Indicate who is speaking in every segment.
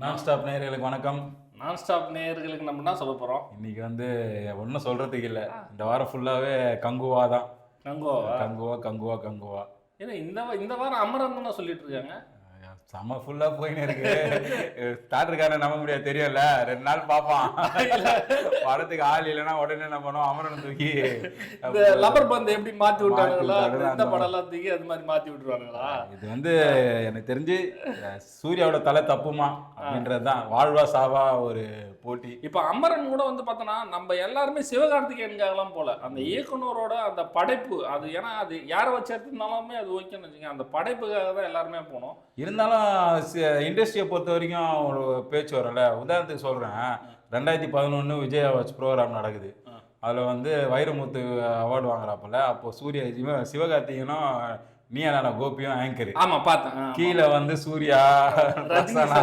Speaker 1: நான் ஸ்டாப் நேயர்களுக்கு வணக்கம்.
Speaker 2: நான் ஸ்டாப் நேயர்களுக்கு நம்ம என்ன சொல்ல போறோம்?
Speaker 1: இன்னைக்கு வந்து ஒன்றும் சொல்றதுக்கு இல்லை. இந்த வாரம் ஃபுல்லாவே கங்குவா தான்.
Speaker 2: கங்கோவா
Speaker 1: கங்குவா கங்குவா கங்குவா.
Speaker 2: ஏன்னா இந்த வா- இந்த வாரம் அமரன் தானே சொல்லிட்டு இருக்காங்க.
Speaker 1: செம்ம ஃபுல்லா போயின்னு இருக்கு. ஸ்டார்டருக்காரன் நம்ப முடியாது தெரியும்ல? ரெண்டு நாள் பார்ப்பான். படத்துக்கு ஆள் இல்லைன்னா உடனே என்ன பண்ணுவோம்? அமரன் தூக்கி
Speaker 2: இந்த லப்பர் பந்து எப்படி மாத்தி விட்டாங்களா இந்த படம் எல்லாம் தூக்கி அது மாதிரி மாத்தி விட்டுருவாங்களா
Speaker 1: இது வந்து எனக்கு தெரிஞ்சு சூர்யாவோட தலை தப்புமா அப்படின்றது தான். வாழ்வா சாவா ஒரு போட்டி.
Speaker 2: இப்ப அமரன் கூட வந்து பார்த்தோன்னா நம்ம எல்லாருமே சிவகார்த்திகேயனுக்காகலாம் போல. அந்த இயக்குனரோட அந்த படைப்பு அது ஏன்னா அது யாரை வச்சு எடுத்திருந்தாலுமே அது ஓகேன்னு வச்சுங்க அந்த படைப்புக்காக தான் எல்லாருமே போனோம்.
Speaker 1: இருந்தாலும் இண்டஸ்ட்ரியை பொறுத்த வரைக்கும் ஒரு பேச்சு வரல உதாரணத்துக்கு சொல்கிறேன் ரெண்டாயிரத்தி பதினொன்று விஜய் வாட்ச் ப்ரோக்ராம் நடக்குது. அதில் வந்து வைரமுத்து அவார்டு வாங்குறாப்புல. அப்போ சூர்யா சிவ சிவகார்த்திகனும் நீ நானா கோபியும் ஆங்கர்
Speaker 2: ஆமா பார்த்தேன்.
Speaker 1: கீழே வந்து சூர்யா ரசனா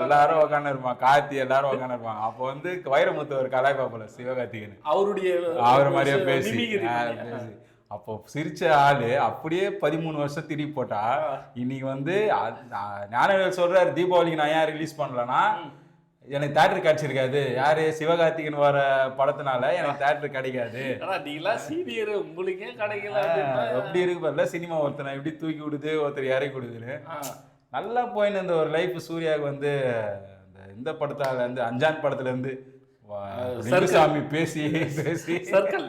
Speaker 1: எல்லாரும் உட்காந்து இருப்பாங்க கார்த்தி எல்லாரும் உட்காந்து இருப்பாங்க அப்போ வந்து வைரமுத்து ஒரு கலாய்ப்பாப்புல சிவகார்த்திகன்
Speaker 2: அவருடைய
Speaker 1: அவர் மாதிரியே பேசி. பேசி. அப்போ சிரிச்ச ஆளு அப்படியே பதிமூணு வருஷம் திருப்பி போட்டா இன்னைக்கு வந்து ஞானவேல் சொல்றாரு தீபாவளிக்கு நான் ஏன் ரிலீஸ் பண்ணலன்னா எனக்கு தேட்டர் கிடைச்சிருக்காது. யாரு? சிவகார்த்திகன் வர படத்தினால எனக்கு தேட்டர் கிடைக்காது.
Speaker 2: நீங்களாம் சீனியர் உங்களுக்கே கிடைக்கல
Speaker 1: எப்படி இருக்கு பாருல சினிமா ஒருத்தனை எப்படி தூக்கி விடுது ஒருத்தர் இறக்கி விடுதுன்னு. நல்லா போயின்னு இந்த ஒரு லைஃப் சூர்யாவுக்கு வந்து இந்த இந்த படத்தால இருந்து அஞ்சான் படத்துல இருந்து லிங்குசாமி பேசி பேசி.
Speaker 2: சர்க்கிள்.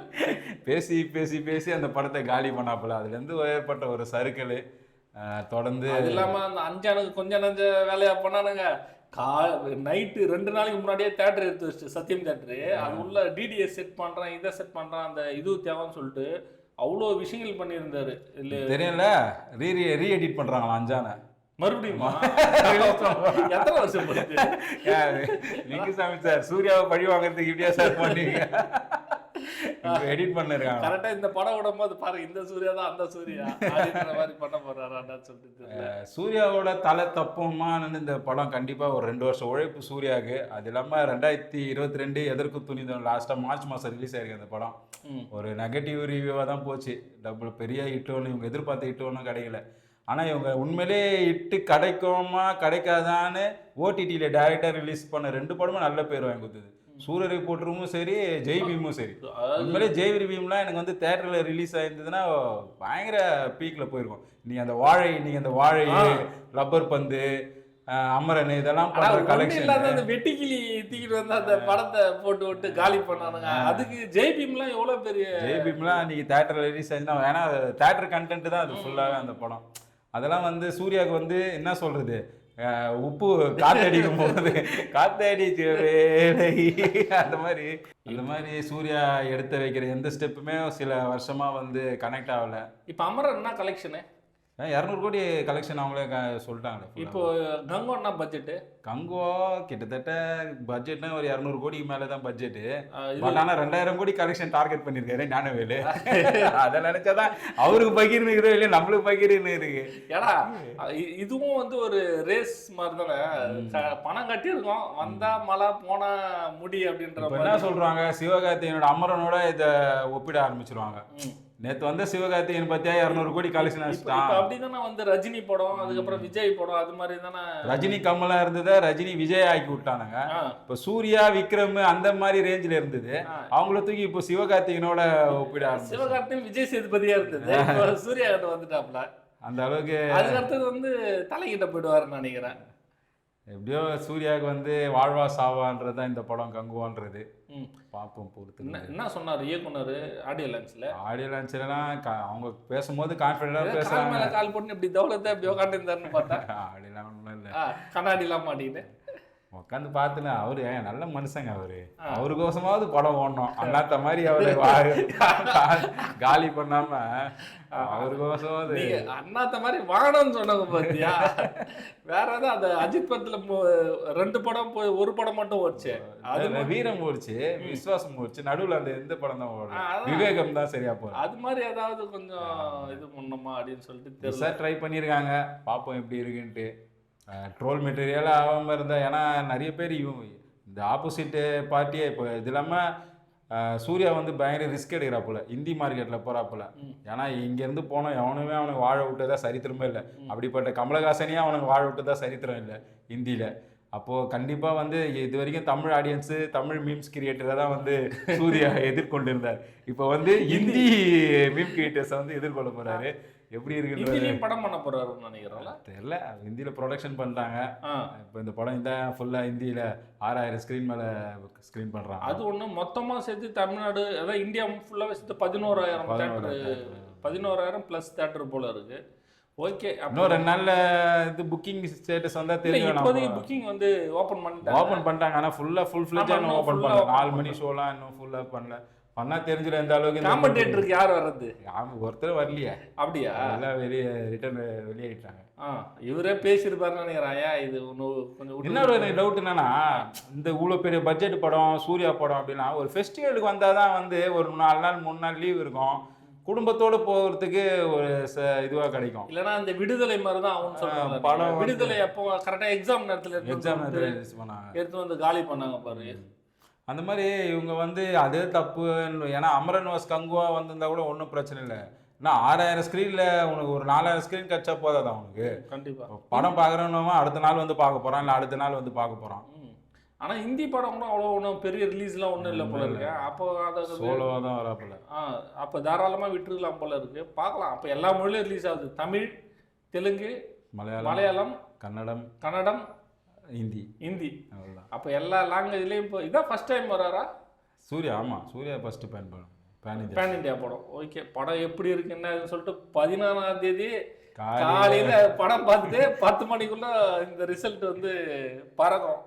Speaker 1: பேசி பேசி பேசி அந்த படத்தை காலி பண்ணாப்புல. அதுல இருந்து ஏற்பட்ட ஒரு சர்க்கிள் தொடர்ந்து
Speaker 2: அது இல்லாம அந்த அஞ்சானுக்கு கொஞ்சம் நஞ்ச வேலையா பண்ணானுங்க கா நைட்டு ரெண்டு நாளைக்கு முன்னாடியே தேட்டர் எடுத்து வச்சு சத்யம் தேட்டரு. அது உள்ள டிடிஎஸ் செட் பண்றேன் இதை செட் பண்றேன் அந்த இது தேவைன்னு சொல்லிட்டு அவ்வளோ விஷயங்கள் பண்ணியிருந்தாரு. இல்ல
Speaker 1: தெரியல. ரீ ரீ எடிட் பண்றாங்களா அஞ்சான?
Speaker 2: மறுபடியுமா? எத்தனை வருஷம் போச்சு?
Speaker 1: லிங்குசாமி சார் சூர்யாவை பழி வாங்குறதுக்கு இப்படியா சார் பண்ணீங்க? எடிட் பண்ணிருக்காங்க.
Speaker 2: கரெக்டா இந்த படம் விடும்போது பாரு இந்த சூர்யா தான் அந்த சூர்யா அப்படின்ற மாதிரி பண்ண போறாரான்னு சொல்லிட்டு
Speaker 1: சூர்யாவோட தலை தப்புமான்னு இந்த படம் கண்டிப்பாக ஒரு ரெண்டு வருஷம் உழைப்பு சூர்யாவுக்கு. அது இல்லாமல் ரெண்டாயிரத்தி இருபத்தி ரெண்டு எதற்கு துணிதம் லாஸ்ட்டாக மார்ச் மாதம் ரிலீஸ் ஆயிருக்கு அந்த படம். ஒரு நெகட்டிவ் ரிவ்யூவாக தான் போச்சு. டபுள் பெரிய ஹிட் ஒன்று இவங்க எதிர்பார்த்த ஹிட் ஒன்றும் கிடைக்கல. ஆனால் இவங்க உண்மையிலே ஹிட்டு கிடைக்குமா கிடைக்காதான்னு ஓடிடியில் டேரெக்டாக ரிலீஸ் பண்ண ரெண்டு படமும் நல்ல பேர் வாங்கி கொடுத்தது. சூரிய ரிப்போர்ட்டரும் சரி ஜெய் பீமும் சரி. உண்மையிலே ஜெய் ரிவியூம்லாம் எனக்கு வந்து தேட்டரில் ரிலீஸ் ஆயிருந்ததுன்னா பயங்கர பீக்கில் போயிருக்கும். நீ அந்த வாழை நீ அந்த வாழை. ரப்பர் பந்து அமரன் இதெல்லாம் பண்ற கலெக்ஷன்
Speaker 2: இல்லாத அந்த வெட்டிக்கிளி தூக்கிட்டு வந்து அந்த படத்தை போட்டு விட்டு காலி பண்ணானுங்க. அதுக்கு ஜெய் பீம்லாம் எவ்வளவு பெரிய
Speaker 1: ஜெய் பீம்லாம் இன்னைக்கு தேட்டரில் ரிலீஸ் ஆயிருந்தா ஏன்னா தேட்டர் கண்டென்ட் தான் அது ஃபுல்லாகவே அந்த படம். அதெல்லாம் வந்து சூர்யாவுக்கு வந்து என்ன சொல்றது? உப்பு காத்தடிக்கும் போது. காத்தடிச்சு வேலை அந்த மாதிரி அந்த மாதிரி சூர்யா எடுத்து வைக்கிற எந்த ஸ்டெப்புமே சில வருஷமா வந்து கனெக்ட் ஆகல.
Speaker 2: இப்ப அமரன் என்ன கலெக்ஷனு
Speaker 1: இரநூறு கோடி கலெக்ஷன் அவங்களே க- சொல்லிட்டாங்களே.
Speaker 2: இப்போ கங்கோ என்ன பட்ஜெட்
Speaker 1: கங்கோ கிட்டத்தட்ட பட்ஜெட்னா ஒரு இரநூறு கோடிக்கு மேலே தான் பட்ஜெட்டு பட் ஆனால் ரெண்டாயிரம் கோடி கலெக்ஷன் டார்கெட் பண்ணியிருக்காரு ஞானவேலு. அதை நினைச்சாதான் அவருக்கு பகிர்னு இருக்குது இல்லையா நம்மளுக்கு பகிர்னு இருக்கு.
Speaker 2: ஏடா இதுவும் வந்து ஒரு ரேஸ் மாதிரி தானே பணம் கட்டியிருக்கோம். வந்தா மழை போனா முடி அப்படின்ற
Speaker 1: என்ன சொல்றாங்க சிவகார்த்திகனோட அமரனோட இதை ஒப்பிட ஆரம்பிச்சிருவாங்க. நேத்து வந்து சிவகார்த்திகன் பத்தியா இரநூறு கோடி கலெக்ஷன் வச்சுட்டான்
Speaker 2: அப்படிதானே வந்து ரஜினி படம் அதுக்கப்புறம் விஜய் படம் அது மாதிரி தானே?
Speaker 1: ரஜினி கமலா இருந்ததை ரஜினி விஜய் ஆக்கி விட்டானுங்க. இப்போ சூர்யா விக்ரம் அந்த மாதிரி ரேஞ்சில் இருந்தது. அவங்கள தூக்கி இப்போ சிவகார்த்திகனோட ஒப்பிட
Speaker 2: சிவகார்த்தியும் விஜய் சேதுபதியா இருந்தது. சூர்யா கிட்ட வந்துட்டாப்ல
Speaker 1: அந்த அளவுக்கு
Speaker 2: அதுக்கு அடுத்தது வந்து தலைகிட்ட போயிடுவாருன்னு நினைக்கிறேன்.
Speaker 1: எப்படியோ சூர்யாவுக்கு வந்து வாழ்வா சாவான்றது தான் இந்த படம் கங்குவான்றது. பார்ப்போம் பொறுத்து
Speaker 2: என்ன சொன்னார்? இயக்குனர் ஆடியோ லான்ச்ல
Speaker 1: ஆடியோ லான்ச்லாம் அவங்க பேசும்போது பேசுறாங்க.
Speaker 2: மேல கால் பண்ணி இப்படி தவளத்தை இப்படி உட்காந்துருந்தாருன்னு பார்த்தா?
Speaker 1: ஆடியெல்லாம் ஒன்றும் இல்லை.
Speaker 2: கண்ணாடிலாம் மாட்டிக்கிட்டு.
Speaker 1: உட்காந்து பார்த்துனா அவரு நல்ல மனுஷங்க அவரு. அவருக்கோசமாவது படம் ஓடணும். அண்ணாத்த மாதிரி அவரு காலி பண்ணாம அவருக்கோசமாவது
Speaker 2: அண்ணாத்த மாதிரி வானம்னு சொன்னவங்க பாத்தியா? வேற ஏதாவது அந்த அஜித் படத்துல ரெண்டு படம் போய் ஒரு படம் மட்டும் ஓடுச்சு. அது
Speaker 1: வீரம் ஓடிச்சு விஸ்வாசம் ஓடிச்சு நடுவுல அந்த எந்த படம் தான் ஓடும். விவேகம் தான் சரியா போகுது
Speaker 2: அது மாதிரி ஏதாவது கொஞ்சம் இது பண்ணணுமா அப்படின்னு சொல்லிட்டு
Speaker 1: ட்ரை பண்ணியிருக்காங்க பார்ப்போம் எப்படி இருக்குன்ட்டு. ட்ரோல் மெட்டீரியல் ஆகாமல் இருந்தா ஏன்னா நிறைய பேர் இவங்க இந்த ஆப்போசிட்டு பார்ட்டியே இப்போ இது இல்லாமல் சூர்யா வந்து பயங்கர ரிஸ்க் எடுக்கிறாப்புல இந்தி மார்க்கெட்டில் போகிறாப்புல. ஏன்னா இங்கேருந்து போனோம் எவனுமே அவனுக்கு வாழ விட்டதா சரித்திரமே இல்லை. அப்படிப்பட்ட கமலஹாசனையே அவனுக்கு வாழ விட்டதா சரித்திரம் இல்லை ஹிந்தியில் அப்போ கண்டிப்பா வந்து இது வரைக்கும் தமிழ் ஆடியன்ஸ் தமிழ் மீம்ஸ் கிரியேட்டரை தான் வந்து சூர்யா எதிர்கொண்டிருந்தார். இப்போ வந்து ஹிந்தி மீம் கிரியேட்டர்ஸை வந்து எதிர்கொள்ள போறாரு. எப்படி
Speaker 2: ஹிந்திலையும் படம் பண்ண போறாருன்னு நினைக்கிறோம்ல
Speaker 1: தெரியல. ஹிந்தியில ப்ரொடக்ஷன்
Speaker 2: ஆ.
Speaker 1: இப்போ இந்த படம் தான் ஃபுல்லா ஹிந்தியில ஆறாயிரம் ஸ்க்ரீன் மேல ஸ்க்ரீன் பண்றாங்க.
Speaker 2: அது ஒண்ணு. மொத்தமா சேர்த்து தமிழ்நாடு அதான் இந்தியா ஃபுல்லாவே சேர்த்து பதினோராயிரம் தேட்டர் பதினோராயிரம் பிளஸ் தேட்டர் போல இருக்கு. ஓகே
Speaker 1: இன்னும் ரெண்டு நாள்ல இது புக்கிங் ஸ்டேட்டஸ் வந்தா தெரியும்
Speaker 2: இப்போதைக்கு புக்கிங் வந்து ஓபன் பண்ணிட்டாங்க.
Speaker 1: ஓபன் பண்ணிட்டாங்க. ஆனா ஃபுல்லா ஃபுல் ஃபிளஜா இன்னும் ஓபன் பண்ணல. நாலு. மணி ஷோலாம் இன்னும் ஃபுல்லா பண்ணல. பண்ணா தெரிஞ்சிடும் எந்த அளவுக்கு
Speaker 2: காம்படேட்டருக்கு யார் வர்றது?
Speaker 1: ஒருத்தர் வரலையே.
Speaker 2: அப்படியா?
Speaker 1: எல்லாம் வெளியே ரிட்டர்ன் வெளியேறிட்டாங்க
Speaker 2: ஆ இவரே பேசியிருப்பாருன்னு நினைக்கிறேன். ஐயா இது ஒன்று கொஞ்சம்
Speaker 1: இன்னொரு டவுட் என்னன்னா இந்த இவ்வளோ பெரிய பட்ஜெட் படம் சூர்யா படம் அப்படின்னா ஒரு ஃபெஸ்டிவலுக்கு வந்தால் தான் வந்து ஒரு நாலு நாள் மூணு நாள் லீவ் இருக்கும். குடும்பத்தோட போகிறதுக்கு ஒரு ச இதுவாக கிடைக்கும்.
Speaker 2: இல்லைன்னா அந்த விடுதலை மாதிரி தான் அவன் சொல்றாங்க.
Speaker 1: படம்
Speaker 2: விடுதலை அப்போ கரெக்டாக எக்ஸாம் நேரத்தில்
Speaker 1: எக்ஸாம் ரிலீஸ் பண்ணாங்க.
Speaker 2: எடுத்து வந்து காலி பண்ணாங்க பாரு.
Speaker 1: அந்த மாதிரி இவங்க வந்து அதே தப்பு ஏன்னா அமரன் வாஸ் கங்குவா வந்திருந்தா கூட ஒன்றும் பிரச்சனை இல்லை. நான் ஆறாயிரம் ஸ்க்ரீனில் உனக்கு ஒரு நாலாயிரம் ஸ்க்ரீன் கிடச்சா போதாதா உனக்கு?
Speaker 2: கண்டிப்பா.
Speaker 1: படம் பார்க்குறவனவன் அடுத்த நாள் வந்து பார்க்க போகிறான் இல்லை அடுத்த நாள் வந்து பார்க்க போகிறான்
Speaker 2: ம். ஆனா ஹிந்தி படம் கூட அவ்வளோ ஒன்றும் பெரிய ரிலீஸ்லாம் ஒன்றும் இல்லை போல இருக்கு. அப்போ அதை
Speaker 1: சோலோவாக தான் வராப்புல
Speaker 2: ஆ அப்போ தாராளமாக விட்டுருக்கலாம் போல இருக்கு. பார்க்கலாம். அப்போ எல்லா மொழியும் ரிலீஸ் ஆகுது. தமிழ் தெலுங்கு
Speaker 1: மலையாளம்
Speaker 2: மலையாளம்
Speaker 1: கன்னடம்
Speaker 2: கன்னடம்
Speaker 1: ஹிந்தி.
Speaker 2: ஹிந்தி. அப்போ எல்லா லாங்குவேஜ்லேயும் இப்போ இதான் ஃபர்ஸ்ட் டைம் வராரா?
Speaker 1: சூர்யா ஆமாம் சூர்யா ஃபஸ்ட்டு பேன் படம். பேன்
Speaker 2: பேன் இந்தியா படம். ஓகே படம் எப்படி இருக்கு என்ன சொல்லிட்டு பதினாறாம் தேதி
Speaker 1: காலையில
Speaker 2: காலையில படம் பார்த்துட்டு பத்து மணிக்குள்ள இந்த ரிசல்ட் வந்து பறக்கும்.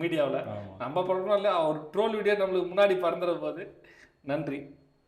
Speaker 2: மீடியாவில். நம்ம படமும் இல்லை ஒரு ட்ரோல் வீடியோ நம்மளுக்கு முன்னாடி பறந்துட போகுது நன்றி.